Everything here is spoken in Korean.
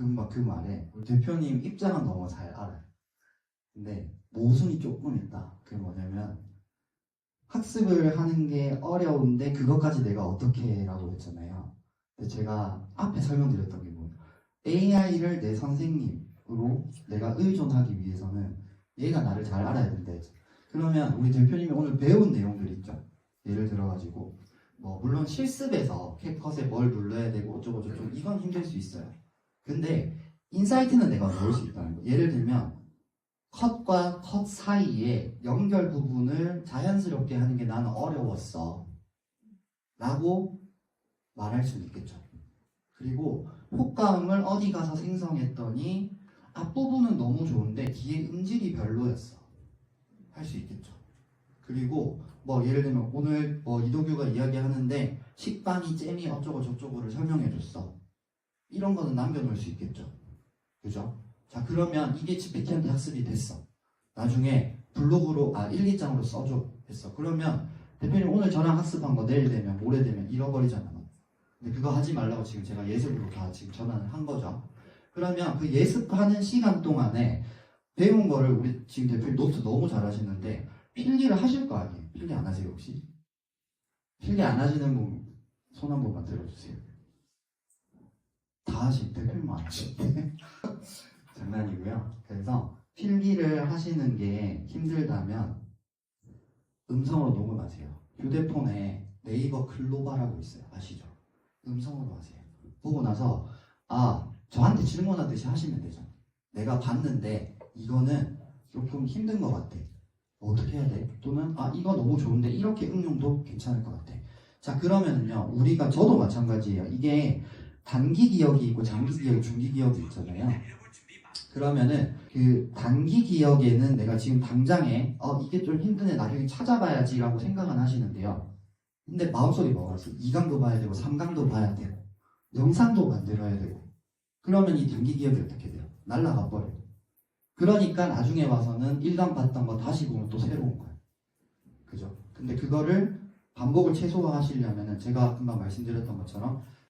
그, 말- 그 말에 대표님 입장은 너무 잘 알아요. 근데 모순이 조금 있다. 그게 뭐냐면 학습을 하는 게 어려운데 그것까지 내가 어떻게 해라고 했잖아요. 근데 제가 앞에 설명드렸던 게 뭐예요? AI를 내 선생님으로 내가 의존하기 위해서는 얘가 나를 잘 알아야 된다. 그러면 우리 대표님이 오늘 배운 내용들 있죠. 예를 들어가지고 뭐 물론 실습에서 캡컷에 뭘 눌러야 되고 어쩌고 저쩌고 이건 힘들 수 있어요. 근데 인사이트는 내가 넣을 수 있다는 거. 예를 들면 컷과 컷 사이에 연결 부분을 자연스럽게 하는 게 나는 어려웠어. 라고 말할 수 있겠죠. 그리고 효과음을 어디 가서 생성했더니 앞부분은 너무 좋은데 뒤에 음질이 별로였어. 할 수 있겠죠. 그리고 뭐 예를 들면 오늘 뭐 이도규가 이야기하는데 식빵이 잼이 어쩌고 저쩌고를 설명해 줬어. 이런 거는 남겨놓을 수 있겠죠. 그죠? 자 그러면 이게 GPT한테 학습이 됐어. 나중에 블로그로 아 1, 2장으로 써줘 했어. 그러면 대표님 오늘 저랑 학습한 거 내일 되면 모레 되면 잃어버리잖아. 근데 그거 하지 말라고 지금 제가 예습으로 다 지금 전환을 한 거죠. 그러면 그 예습하는 시간 동안에 배운 거를 우리 지금 대표님 노트 너무 잘 하시는데 필기를 하실 거 아니에요? 필기 안 하세요 혹시? 필기 안 하시는 분 손 한 번만 들어주세요. 다 하신 대표님만 안 하시는데 장난이고요. 그래서 필기를 하시는 게 힘들다면 음성으로 녹음하세요. 휴대폰에 네이버 글로벌하고 있어요. 아시죠? 음성으로 하세요. 보고 나서 아 저한테 질문하듯이 하시면 되죠. 내가 봤는데 이거는 조금 힘든 것 같아. 어떻게 해야 돼? 또는 아 이거 너무 좋은데 이렇게 응용도 괜찮을 것 같아. 자 그러면은요 우리가 저도 마찬가지예요. 이게 단기 기억이 있고 장기 기억, 중기 기억이 있잖아요. 그러면은 그 단기 기억에는 내가 지금 당장에 어 이게 좀 힘드네 나중에 찾아봐야지라고 생각은 하시는데요. 근데 마음속에 뭐가 있어? 2강도 봐야 되고 3강도 봐야 되고 영상도 만들어야 되고 그러면 이 단기 기억이 어떻게 돼요? 날라가 버려요. 그러니까 나중에 와서는 1강 봤던 거 다시 보면 또 새로운 거예요. 그죠? 근데 그거를 반복을 최소화하시려면은 제가 금방 말씀드렸던 것처럼